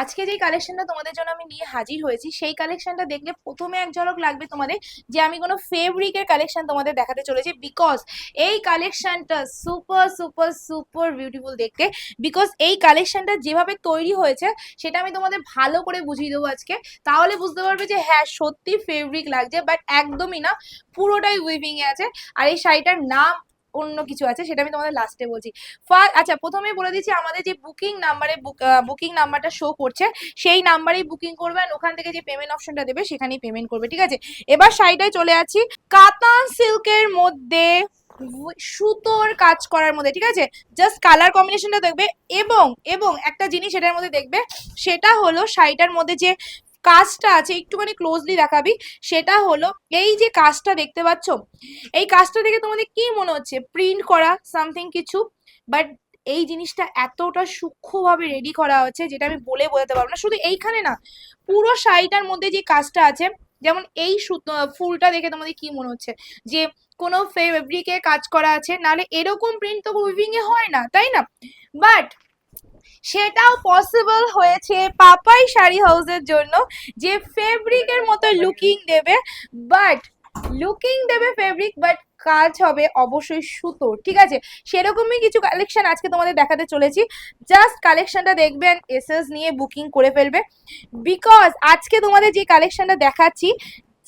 আজকে যেই কালেকশনটা তোমাদের জন্য আমি নিয়ে হাজির হয়েছি। সেই কালেকশনটা দেখলে প্রথমে এক ঝলক লাগবে তোমাদের যে আমি কোনো ফেব্রিকের কালেকশন তোমাদের দেখাতে চলেছি বিকজ এই কালেকশনটা সুপার সুপার সুপার বিউটিফুল দেখতে। বিকজ এই কালেকশনটা যেভাবে তৈরি হয়েছে, সেটা আমি তোমাদের ভালো করে বুঝিয়ে দেবো আজকে। তাহলে বুঝতে পারবে যে হ্যাঁ সত্যি ফেব্রিক লাগছে বাট একদমই না, পুরোটাই উইভিং এ আছে। আর এই শাড়িটার নাম অন্য কিছু আছে, সেটা আমি তোমাদের লাস্টে বলছি। ফার্স্ট আচ্ছা প্রথমেই বলে দিচ্ছি, আমাদের যে বুকিং নাম্বারে বুকিং নাম্বারটা শো করছে, সেই নাম্বারেই বুকিং করবে আর ওখান থেকে যে পেমেন্ট অপশনটা দেবে, সেখানেই পেমেন্ট করবে, ঠিক আছে? এবার শাড়িটায় চলে আছি, কাতান সিল্কের মধ্যে সুতোর কাজ করার মধ্যে, ঠিক আছে? জাস্ট কালার কম্বিনেশনটা দেখবে এবং এবং একটা জিনিস এটার মধ্যে দেখবে, সেটা হলো শাড়িটার মধ্যে যে কাজটা আছে, একটুখানি ক্লোজলি দেখাবি। সেটা হলো, এই যে কাজটা দেখতে পাচ্ছ, এই কাজটা দেখে তোমাদের কি মনে হচ্ছে? প্রিন্ট করা সামথিং কিছু? বাট এই জিনিসটা এতটা সূক্ষ্মভাবে রেডি করা হচ্ছে, যেটা আমি বলে বোঝাতে পারব না। শুধু এইখানে না, পুরো শাড়িটার মধ্যে যে কাজটা আছে, যেমন এই ফুলটা দেখে তোমাদের কি মনে হচ্ছে? যে কোনো ফেব্রিকে কাজ করা আছে, নাহলে এরকম প্রিন্ট তো উইভিং এ হয় না, তাই না? বাট সেটাও পসিবল হয়েছে পাপাই শাড়ি হাউসের জন্য, যে ফেব্রিকের মতো লুকিং দেবে বাট লুকিং দেবে ফেব্রিক বাট কাজ হবে অবশ্যই সুতোর ঠিক আছে? সেরকমই কিছু কালেকশন আজকে তোমাদের দেখাতে চলেছি। জাস্ট কালেকশনটা দেখবেন এসএস নিয়ে বুকিং করে ফেলবে। বিকজ আজকে তোমাদের যে কালেকশনটা দেখাচ্ছি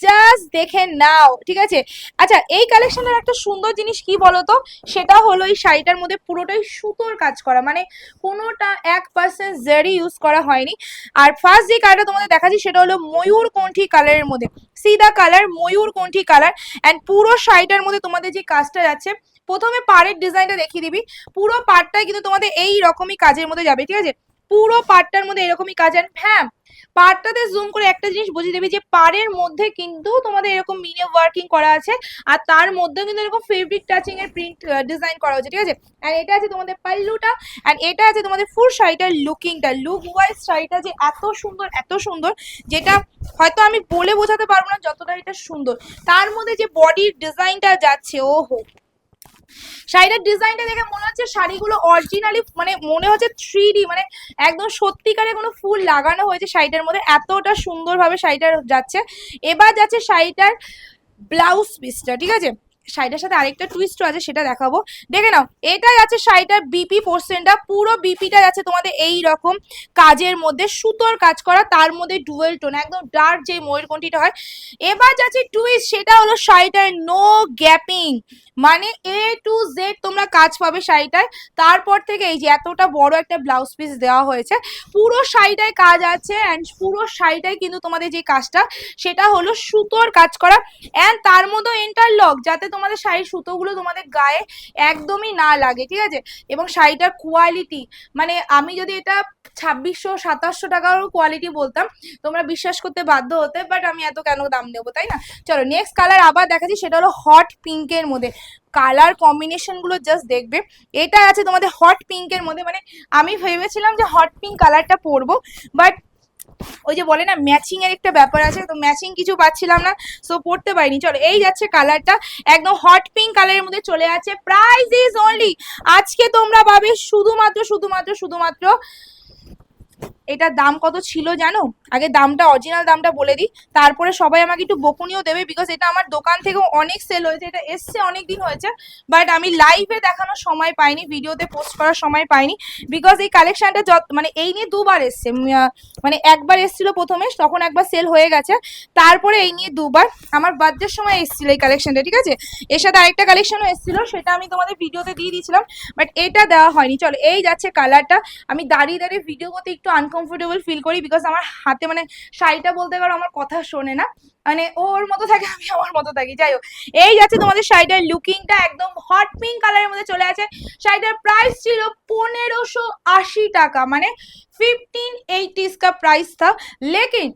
জাস্ট দেখে নাও, ঠিক আছে? আচ্ছা এই কালেকশনের একটা সুন্দর জিনিস কি বলতো? সেটা হলো এই শাড়িটার মধ্যে পুরোটাই সুতোর কাজ করা মানে কোনোটা এক পার্সেন্ট জারি ইউজ করা হয়নি। আর ফার্স্ট যে কালারটা তোমাদের দেখাচ্ছি, সেটা হলো ময়ূর কণ্ঠী কালারের মধ্যে। সিদা কালার ময়ূর কণ্ঠী কালার অ্যান্ড পুরো শাড়িটার মধ্যে তোমাদের যে কাজটা যাচ্ছে, প্রথমে পাড়ের ডিজাইনটা দেখিয়ে দিবি। পুরো পাড়টাই কিন্তু তোমাদের এই রকমই কাজের মধ্যে যাবে, ঠিক আছে? পুরো পাড়টার মধ্যে এরকমই কাজ আর হ্যাঁ পাড়টাতে জুম করে একটা জিনিস বুঝিয়ে দেবে যে পাড়ের মধ্যে কিন্তু তোমাদের এরকম মিনে ওয়ার্কিং করা আছে আর তার মধ্যেও কিন্তু এরকম ফেব্রিক টাচিং এর প্রিন্ট ডিজাইন করা হচ্ছে ঠিক আছে? আর এটা আছে তোমাদের পাল্লুটা আর এটা আছে তোমাদের ফুল শাড়িটার লুকিংটা লুক ওয়াইজ শাড়িটা যে এত সুন্দর এত সুন্দর যেটা হয়তো আমি বলে বোঝাতে পারব না যতটা এটা সুন্দর। তার মধ্যে যে বডির ডিজাইনটা যাচ্ছে ও হো শাড়িটার ডিজাইনটা দেখে মনে হচ্ছে শাড়িগুলো অরিজিনালি মানে মনে হচ্ছে থ্রি মানে একদম সত্যিকারে কোনো ফুল লাগানো হয়েছে শাড়িটার মধ্যে। এতটা সুন্দরভাবে শাড়িটার যাচ্ছে। এবার যাচ্ছে শাড়িটার ব্লাউজ পিসটা ঠিক আছে? শাড়িটার সাথে আরেকটা টুইস্টও আছে, সেটা দেখাবো। দেখে নাও, এটাই আছে শাড়িটার বিপি পোর্শনটা পুরো বিপিটা যাচ্ছে তোমাদের এই রকম কাজের মধ্যে, সুতোর কাজ করা, তার মধ্যে ডুয়েল টোন একদম ডার্ক যে ময়ূরকণ্ঠীটা হয়। এবার যাচ্ছে টুইস্ট সেটা হলো শাড়িটার নো গ্যাপিং মানে এ টু জেড তোমরা কাজ পাবে শাড়িটায়। তারপর থেকে এই যে এতটা বড় একটা ব্লাউজ পিস দেওয়া হয়েছে, পুরো শাড়িটায় কাজ আছে অ্যান্ড পুরো শাড়িটায় কিন্তু তোমাদের যে কাজটা, সেটা হলো সুতোর কাজ করা। অ্যান্ড তার মধ্যে ইন্টারলক যাতে তোমাদের শাড়ির সুতোগুলো তোমাদের গায়ে একদমই না লাগে, ঠিক আছে? এবং শাড়িটার কোয়ালিটি মানে আমি যদি এটা ছাব্বিশশো, সাতাশশো টাকারও কোয়ালিটি বলতাম, তোমরা বিশ্বাস করতে বাধ্য হতে বাট আমি এত কেন দাম নেব, তাই না? চলো নেক্সট কালার আবার দেখাচ্ছি, সেটা হলো হট পিঙ্কের মধ্যে। কালার কম্বিনেশনগুলো জাস্ট দেখবে। এটা আছে তোমাদের হট পিঙ্কের মধ্যে মানে আমি ভেবেছিলাম যে হট পিঙ্ক কালারটা পরবো বাট ওই যে বলে না ম্যাচিং এর একটা ব্যাপার আছে, তো ম্যাচিং কিছু পাচ্ছিলাম না সো পড়তে পারিনি। চলো, এই যাচ্ছে কালারটা একদম হট পিঙ্ক কালারের মধ্যে চলে আছে প্রাইস ইজ অনলি আজকে তোমরা পাবে শুধুমাত্র শুধুমাত্র শুধুমাত্র এটার দাম কত ছিল জানো? আগে দামটা অরিজিনাল দামটা বলে দিই। তারপরে সবাই আমাকে একটু বকুনিও দেবে বিকজ এটা আমার দোকান থেকেও অনেক সেল হয়েছে। এটা এসছে অনেক দিন হয়েছে বাট আমি লাইভে দেখানোর সময় পাইনি ভিডিওতে পোস্ট করার সময় পাইনি। বিকজ এই কালেকশনটা যত মানে এই নিয়ে দুবার এসছে মানে একবার এসছিল প্রথমে, তখন একবার সেল হয়ে গেছে। তারপরে এই নিয়ে দুবার, আমার বার্থডের সময় এসেছিল এই কালেকশনটা ঠিক আছে? এর সাথে আরেকটা কালেকশনও এসেছিল, সেটা আমি তোমাদের ভিডিওতে দিয়ে দিয়েছিলাম বাট এটা দেওয়া হয়নি। চলো, এই যাচ্ছে কালারটা আমি দাঁড়িয়ে দাঁড়িয়ে ভিডিও করতে একটু আনকমফোর্টেবল ফিল করি বিকজ আমার হাতে মানে শাড়িটা বলতে পারো আমার কথা শোনে না। মানে ওর মতো থাকে, আমি আমার মতো থাকি। যাই হোক, এই যাচ্ছে তোমাদের শাড়িটার লুকিংটা একদম হট পিঙ্ক কালারের মধ্যে চলে আছে। শাড়িটার প্রাইস ছিল পনেরোশো আশি টাকা মানে ফিফটিন এইটিস কা প্রাইস থা লেকিন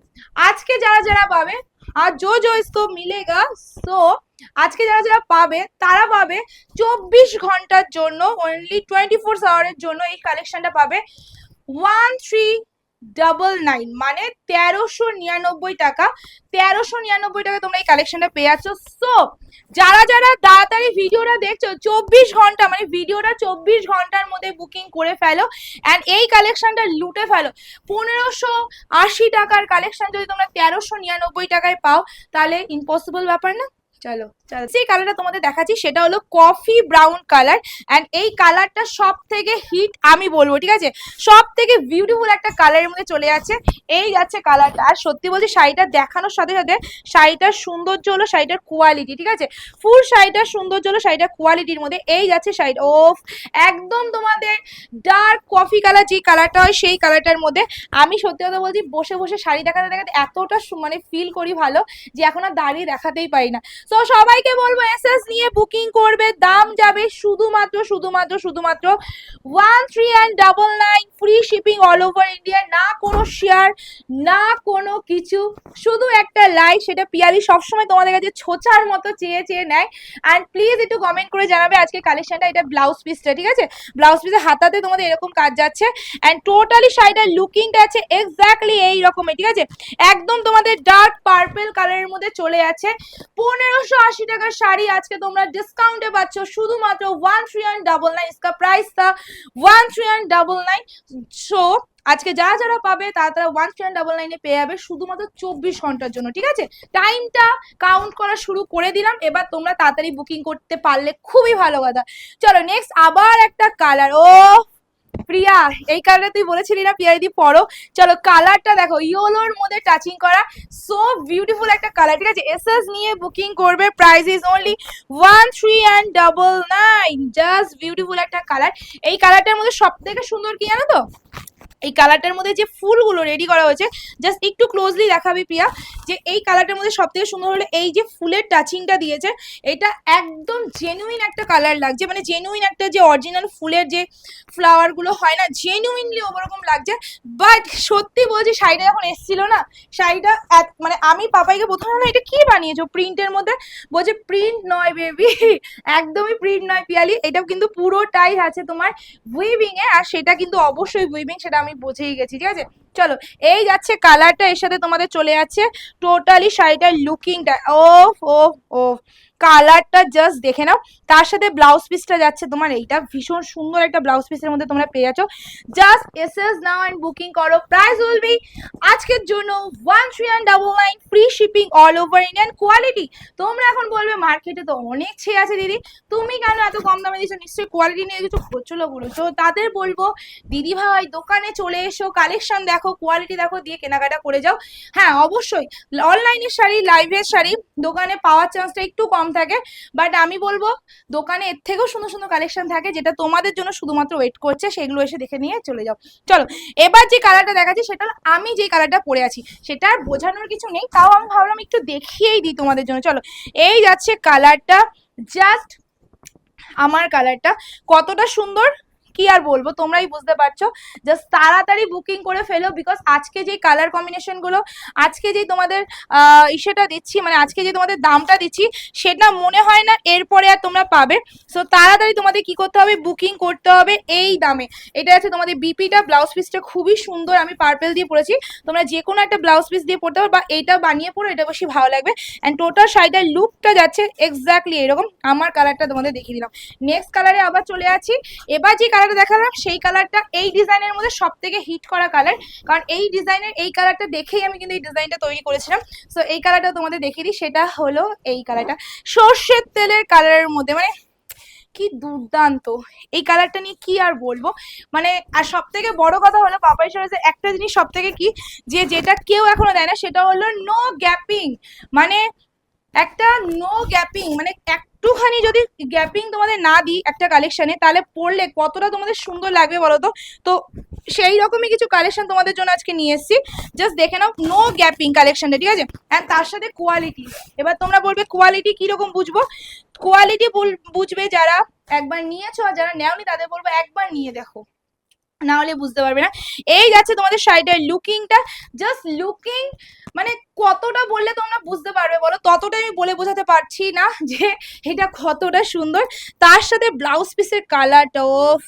আজকে যারা যারা পাবে, আর জো জো ইসকো মিলেগা সো আজকে যারা যারা পাবে, তারা পাবে চব্বিশ ঘণ্টার জন্য অনলি টোয়েন্টি ফোর আওয়ারের জন্য এই কালেকশনটা পাবে। ওয়ান থ্রি ডাবল নাইন মানে তেরোশো নিরানব্বই টাকা। তেরোশো নিরানব্বই টাকা তোমরা এই কালেকশনটা পেয়ে যাচ্ছ। সো যারা যারা তাড়াতাড়ি ভিডিওটা দেখছ, চব্বিশ ঘণ্টা মানে ভিডিওটা চব্বিশ ঘণ্টার মধ্যে বুকিং করে ফেলো অ্যান্ড এই কালেকশনটা লুটে ফেলো। পনেরোশো আশি টাকার কালেকশন যদি তোমরা তেরোশো নিরানব্বই টাকায় পাও, তাহলে ইম্পসিবল ব্যাপার না। চলো চলো। যে কালারটা তোমাদের দেখাচ্ছি, সেটা হলো কফি ব্রাউন কালার অ্যান্ড এই কালারটা সব থেকে হিট আমি বলব, ঠিক আছে? সব থেকে বিউটিফুল একটা কালারের মধ্যে চলে যাচ্ছে। এই যাচ্ছে কালারটা আর সত্যি বলছি, শাড়িটা দেখানোর সাথে সাথে শাড়িটার সৌন্দর্য হলো শাড়িটার কোয়ালিটি ঠিক আছে? ফুল শাড়িটার সৌন্দর্য হলো শাড়িটার কোয়ালিটির মধ্যে। এই যাচ্ছে শাড়িটা। ওফ! একদম তোমাদের ডার্ক কফি কালার যে কালারটা হয়, সেই কালারটার মধ্যে আমি সত্যি কথা বলছি, বসে বসে শাড়ি দেখাতে দেখাতে এতটা মানে ফিল করি ভালো যে এখন আর দাঁড়িয়ে দেখাতেই পারি না। তো সবাইকে বলব এসএস নিয়ে বুকিং করবে, দাম যাবে শুধুমাত্র শুধুমাত্র শুধুমাত্র one three and double nine free shipping all over India না কোনো শেয়ার না কোনো কিছু, শুধু একটা লাইক সেটা পিয়ালি সবসময় তোমাদের কাছে ছোচার মতো চেয়ে চেয়ে নেয়। অ্যান্ড প্লিজ একটু কমেন্ট করে জানাবে আজকে কালেকশনটা এটা ব্লাউজ পিসটা ঠিক আছে? ব্লাউজ পিসের হাতাতে তোমাদের এরকম কাজ যাচ্ছে। অ্যান্ড টোটালি শাড়িটার লুকিংটা আছে এক্স্যাক্টলি এই রকমের ঠিক আছে? একদম তোমাদের ডার্ক পার্পেল কালারের মধ্যে চলে যাচ্ছে। পনেরোশো আশি টাকার শাড়ি আজকে তোমরা ডিসকাউন্টে পাচ্ছ। শুধুমাত্র one three and double nine ইসকা price তা one three and double nine so আজকে যারা যারা পাবে, তারা তারা ওয়ান থ্রি ডাবল নাইনে পেয়ে যাবে শুধুমাত্র চব্বিশ ঘণ্টার জন্য, ঠিক আছে? টাইমটা কাউন্ট করা শুরু করে দিলাম। এবার তোমরা তাড়াতাড়ি বুকিং করতে পারলে খুবই ভালো কথা। চলো নেক্সট আবার একটা কালার ও প্রিয়া, এই কালার তুই বলেছিলি না, প্রিয়া দিদি পরো চলো কালারটা দেখো, ইয়োলোর মধ্যে টাচিং করা। সো বিউটিফুল একটা কালার, ঠিক আছে? এসএস নিয়ে বুকিং করবে price is only one three and double nine just beautiful একটা কালার। এই কালারটার মধ্যে সব থেকে সুন্দর কি জানো তো? এই কালারটার মধ্যে যে ফুলগুলো রেডি করা হয়েছে জাস্ট একটু ক্লোজলি দেখাবি প্রিয়া যে এই কালারটার মধ্যে সব থেকে সুন্দর হলো এই যে ফুলের টাচিংটা দিয়েছে এটা একদম জেনুইন একটা কালার লাগছে মানে জেনুইন একটা যে অরিজিনাল ফুলের যে ফ্লাওয়ারগুলো হয় না জেনুইনলি ওরকম লাগছে বাট সত্যি বলছি শাড়িটা যখন এসেছিল না শাড়িটা মানে আমি পাপাইকে প্রথমে বললাম, এটা কি বানিয়েছো? প্রিন্টের মধ্যে বলছে প্রিন্ট নয় বেবি একদমই প্রিন্ট নয় পিয়ালি এটা কিন্তু পুরোটাই আছে তোমার উইভিং এ আর সেটা কিন্তু অবশ্যই উইভিং সেটা আমি বুঝেই গেছি ঠিক আছে? চলো, এই যাচ্ছে কালারটা এর সাথে তোমাদের চলে যাচ্ছে টোটালি শাড়িটার লুকিংটা ও ও ও কালারটা জাস্ট দেখে নাও, তার সাথে ব্লাউজ পিসটা যাচ্ছে তোমার, এইটা ভীষণ সুন্দর একটা ব্লাউজ পিসের মধ্যে তোমরা পেয়ে যাচ্ছ just S S now and booking করো প্রাইস উইল বি আজকের জন্য one three and double nine free shipping all over Indian quality তোমরা এখন বলবে মার্কেটে তো অনেক ছেয়ে আছে দিদি, তুমি কেন এত কম দামে দিচ্ছ নিশ্চয়ই কোয়ালিটি নিয়ে কিছু হচ্ছিল বলো তো তাদের বলব দিদি ভাই দোকানে চলে এসো কালেকশন দেখো কোয়ালিটি দেখো, দিয়ে কেনাকাটা করে যাও। হ্যাঁ অবশ্যই অনলাইনের শাড়ি লাইভের শাড়ি, দোকানে পাওয়ার চান্সটা একটু কম থাকে। বাট আমি বলব, দোকানে এর থেকেও সুন্দর সুন্দর কালেকশন থাকে, যেটা তোমাদের জন্য শুধুমাত্র ওয়েট করছে, সেগুলো এসে দেখে নিয়ে চলে যাও। চলো, এবার যে কালারটা দেখাচ্ছি, সেটা আমি যে কালারটা পরে আছি। সেটা আর বোঝানোর কিছু নেই, তাও আমি ভাবলাম একটু দেখিয়েই দিই তোমাদের জন্য। চলো, এই যাচ্ছে কালারটা জাস্ট আমার কালারটা কতটা সুন্দর কি আর বলব? তোমরাই বুঝতে পারছ। জাস্ট তাড়াতাড়ি বুকিং করে ফেলো বিকজ আজকে যে কালার কম্বিনেশনগুলো, আজকে যে তোমাদের ইসেটা দিচ্ছি মানে আজকে যে তোমাদের দামটা দিচ্ছি, সেটা মনে হয় না এরপরে আর তোমরা পাবে। সো তাড়াতাড়ি তোমাদের কি করতে হবে? বুকিং করতে হবে এই দামে। এটা আছে তোমাদের বিপিটা ব্লাউজ পিসটা খুবই সুন্দর আমি পার্পেল দিয়ে পরেছি। তোমরা যে কোনো একটা ব্লাউজ পিস দিয়ে পড়তে পারো বা এইটা বানিয়ে পড়ো এটা বেশি ভালো লাগবে। অ্যান্ড টোটাল শাড়িটার লুকটা যাচ্ছে এক্স্যাক্টলি এরকম। আমার কালারটা তোমাদের দেখিয়ে দিলাম। নেক্সট কালারে আবার চলে আছি। এবার যে কালারটা দেখালাম, সেই কালারটা এই ডিজাইনের মধ্যে সব থেকে হিট করা কালার কারণ এই ডিজাইনের এই কালারটা দেখেই আমি কিন্তু এই ডিজাইনটা তৈরি করেছিলাম। সো এই কালারটা তোমাদের দেখিয়ে দিই, সেটা হলো এই কালারটা সর্ষের তেলের কালারের মধ্যে মানে কি দুর্দান্ত। এই কালারটা নিয়ে কি আর বলব? মানে আর সব থেকে বড় কথা হলো, পাপাই সরেছে একটা জিনিস সব থেকে কি? যে, যেটা কেউ এখনও দেয় না, সেটা হলো নো গ্যাপিং মানে একটা নো গ্যাপিং মানে একটুখানি যদি গ্যাপিং তোমাদের না দিই একটা কালেকশনে তাহলে পড়লে কতটা তোমাদের সুন্দর লাগবে বলো তো? তো সেই রকমই কিছু কালেকশন তোমাদের জন্য আজকে নিয়ে এসেছি। জাস্ট দেখে নাও নো গ্যাপিং কালেকশনটা ঠিক আছে? অ্যান্ড তার সাথে কোয়ালিটি এবার তোমরা বলবে কোয়ালিটি কীরকম বুঝব? কোয়ালিটি বুঝবে যারা একবার নিয়েছো আর যারা নেওনি, তাদের বলব একবার নিয়ে দেখো। না হলে বুঝতে পারবে না। এই যাচ্ছে তোমাদের শাড়িটার লুকিংটা জাস্ট লুকিং মানে কতটা বললে তোমরা বুঝতে পারবে বলো? ততটা আমি বলে বোঝাতে পারছি না যে এটা কতটা সুন্দর। তার সাথে ব্লাউজ পিসের কালারটা ওফ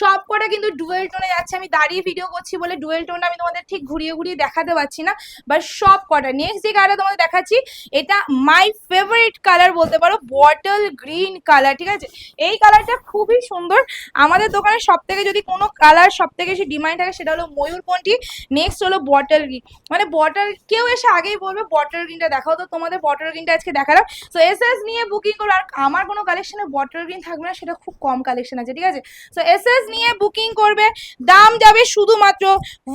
সব কটা কিন্তু ডুয়েল টোনে যাচ্ছে। আমি দাঁড়িয়ে ভিডিও করছি বলে ডুয়েল টোনটা আমি তোমাদের ঠিক ঘুরিয়ে ঘুরিয়ে দেখাতে পারছি না। বাট সব কটা। নেক্সট যে কালারটা তোমাদের দেখাচ্ছি, এটা মাই ফেভারিট কালার বলতে পারো। বটল গ্রিন কালার ঠিক আছে? এই কালারটা খুবই সুন্দর। আমাদের দোকানে সব থেকে যদি কোনো কালার সব থেকে বেশি ডিমান্ড থাকে সেটা হলো ময়ূরপন্থী নেক্সট হলো বটল গ্রিন মানে বটল কেউ এসে আগেই বলবে বটল গ্রিনটা দেখাও তো তোমাদের বটল গ্রিনটা আজকে দেখালাম। সো এস এস নিয়ে বুকিং করো। আর আমার কোনো কালেকশনে বটল গ্রিন থাকবে না, সেটা খুব কম কালেকশন আছে, ঠিক আছে? সো এস এস নিয়ে বুকিং করবে। দাম যাবে শুধুমাত্র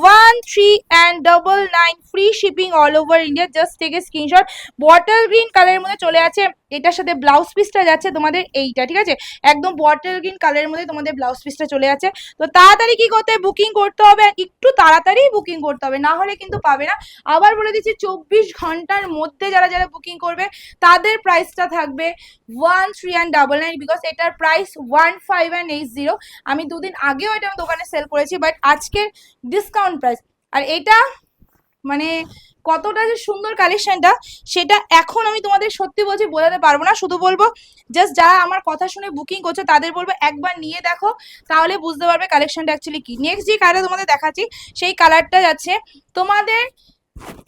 one three and double nine free shipping all over India just থেকে স্ক্রিনশট বটল গ্রিন কালারের মধ্যে চলে আছে, এটার সাথে ব্লাউজ পিসটা যাচ্ছে তোমাদের এইটা, ঠিক আছে? একদম বটল গ্রিন কালারের মধ্যে তোমাদের ব্লাউজ পিসটা চলে যাচ্ছে তো তাড়াতাড়ি কি করতে বুকিং করতে হবে, একটু তাড়াতাড়ি বুকিং করতে হবে, না হলে কিন্তু পাবে না। আবার বলে দিচ্ছি, চব্বিশ ঘণ্টার মধ্যে যারা যারা বুকিং করবে, তাদের প্রাইসটা থাকবে one three and double nine because এটার price one five and eight zero আমি দুদিন আগেও এটা আমি দোকানে সেল করেছি বাট আজকের ডিসকাউন্ট প্রাইস আর এটা মানে কতটা যে সুন্দর কালেকশনটা সেটা এখন আমি তোমাদের সত্যি বলছি বোঝাতে পারব না। শুধু বলব জাস্ট যারা আমার কথা শুনে বুকিং করছে, তাদের বলব একবার নিয়ে দেখো, তাহলে বুঝতে পারবে কালেকশনটা অ্যাকচুয়ালি কি। নেক্সট যে কালার তোমাদের দেখাচ্ছি, সেই কালারটা যাচ্ছে তোমাদের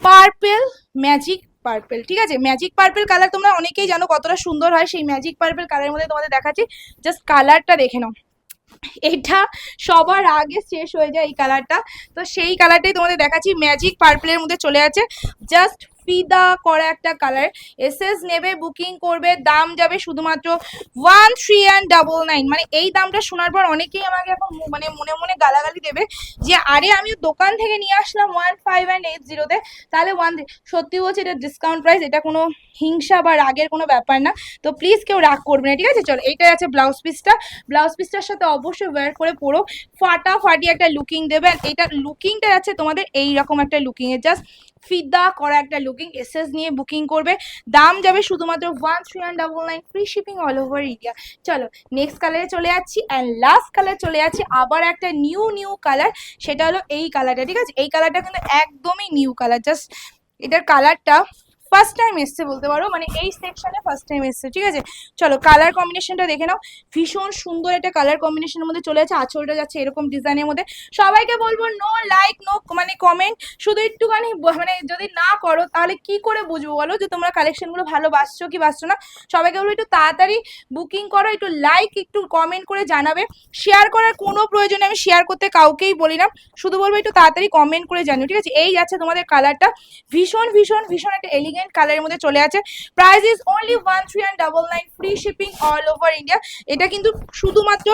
পার্পেল ম্যাজিক পার্পেল ঠিক আছে? ম্যাজিক পার্পেল কালার তোমরা অনেকেই জানো কতটা সুন্দর হয়, সেই ম্যাজিক পার্পেল কালারের মধ্যে তোমাদের দেখাচ্ছি। জাস্ট কালারটা দেখে নাও। এটা সবার আগে শেষ হয়ে যায় এই কালারটা তো সেই কালারটাই তোমাদের দেখাচ্ছি। ম্যাজিক পার্পলের মধ্যে চলে আছে। জাস্ট ফিদা করা একটা কালার এসএস নেবে বুকিং করবে, দাম যাবে শুধুমাত্র one three and double nine মানে এই দামটা শোনার পর অনেকেই আমাকে এখন মানে মনে মনে গালাগালি দেবে যে, আরে আমি দোকান থেকে নিয়ে আসলাম ওয়ান ফাইভ অ্যান্ড এইট জিরোতে তাহলে ওয়ান সত্যি বলছি, এটা ডিসকাউন্ট প্রাইস এটা কোনো হিংসা বা রাগের কোনো ব্যাপার না। তো প্লিজ কেউ রাগ করবে না, ঠিক আছে? চলো, এইটাই আছে ব্লাউজ পিসটা ব্লাউজ পিসটার সাথে অবশ্যই ওয়্যার করে পরো। ফাটাফাটি একটা লুকিং দেবে। আর এটা লুকিংটা আছে তোমাদের এই রকম একটা লুকিং এর জাস্ট ফিদা করা একটা লুকিং এসএস নিয়ে বুকিং করবে। দাম যাবে শুধুমাত্র one three one double nine free shipping all over India চলো নেক্সট কালারে চলে যাচ্ছি অ্যান্ড লাস্ট কালার চলে যাচ্ছি আবার একটা নিউ নিউ কালার সেটা হলো এই কালারটা ঠিক আছে? এই কালারটা কিন্তু একদমই নিউ কালার জাস্ট এটার কালারটা ফার্স্ট টাইম এসছে বলতে পারো মানে এই সেকশনে ফার্স্ট টাইম এসছে, ঠিক আছে? চলো কালার কম্বিনেশনটা দেখে নাও। ভীষণ সুন্দর একটা কালার কম্বিনেশনের মধ্যে চলে যাচ্ছে, আঁচলটা যাচ্ছে এরকম ডিজাইনের মধ্যে। সবাইকে বলব নো লাইক নো মানে কমেন্ট শুধু একটুখানি মানে যদি না করো, তাহলে কি করে বুঝব বলো? যে তোমরা কালেকশনগুলো ভালোবাসছো কি বাসছো না? সবাইকে বলব, একটু তাড়াতাড়ি বুকিং করো, একটু লাইক একটু কমেন্ট করে জানাবে। শেয়ার করার কোনো প্রয়োজনে আমি শেয়ার করতে কাউকেই বলি না। শুধু বলব, একটু তাড়াতাড়ি কমেন্ট করে জানিও, ঠিক আছে? এই যাচ্ছে তোমাদের কালারটা ভীষণ ভীষণ ভীষণ একটা এলিগেন্ট কালারের মধ্যে চলে আছে। Price is only one three and double nine free shipping all over India এটা কিন্তু শুধুমাত্র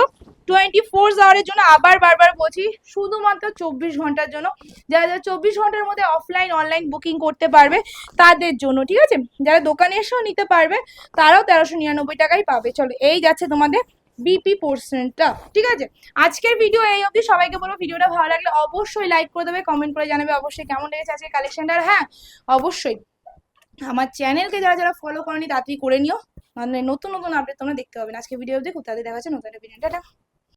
টোয়েন্টি ফোর আওয়ারের জন্য আবার বারবার বলছি, শুধুমাত্র চব্বিশ ঘণ্টার জন্য। যারা যারা চব্বিশ ঘণ্টার মধ্যে অফলাইন অনলাইন বুকিং করতে পারবে, তাদের জন্য, ঠিক আছে? যারা দোকানে এসেও নিতে পারবে, তারাও তেরোশো নিরানব্বই টাকাই পাবে। চলো, এই যাচ্ছে তোমাদের বিপি পোর্শনটা ঠিক আছে? আজকের ভিডিও এই অবধি। সবাইকে বলব, ভিডিওটা ভালো লাগলে অবশ্যই লাইক করে দেবে কমেন্ট করে জানাবে। অবশ্যই কেমন লেগেছে আজকে কালেকশনটা হ্যাঁ অবশ্যই। আমার চ্যানেলকে যারা যারা ফলো করেনি, তাড়াতাড়ি করে নিও। মানে নতুন নতুন আপডেট তোমরা দেখতে পাবে আজকে ভিডিও দেখো তাদের দেখা যাচ্ছে নতুন ভিডিও টাটা।